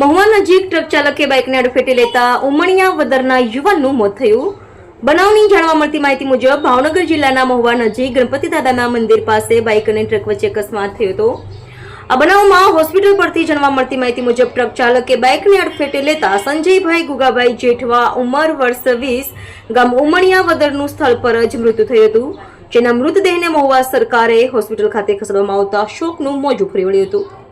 મહુવા નજીક ટ્રક ચાલકે બાઇકને અડફેટે લેતા ઉમણિયા વદરના યુવાનનું મોત થયું. બનાવની જાણવા મળતી માહિતી મુજબ ભાવનગર જિલ્લાના મહુવા નજીક ગણપતિ દાદાના મંદિર પાસે બાઇક અને ટ્રક વચ્ચે અકસ્માત થયો હતો. આ બનાવમાં હોસ્પિટલ પરથી જાણવા મળતી માહિતી મુજબ ટ્રક ચાલકે બાઇકને અડફેટે લેતા સંજયભાઈ ગુગાભાઈ જેઠવા ઉંમર વર્ષ વીસ, ગામ ઉમણિયા વદરનું સ્થળ પર જ મૃત્યુ થયું હતું, જેના મૃતદેહને મહુવા સરકારે હોસ્પિટલ ખાતે ખસેડવામાં આવતા શોકનું મોજું ફરી વળ્યું હતું.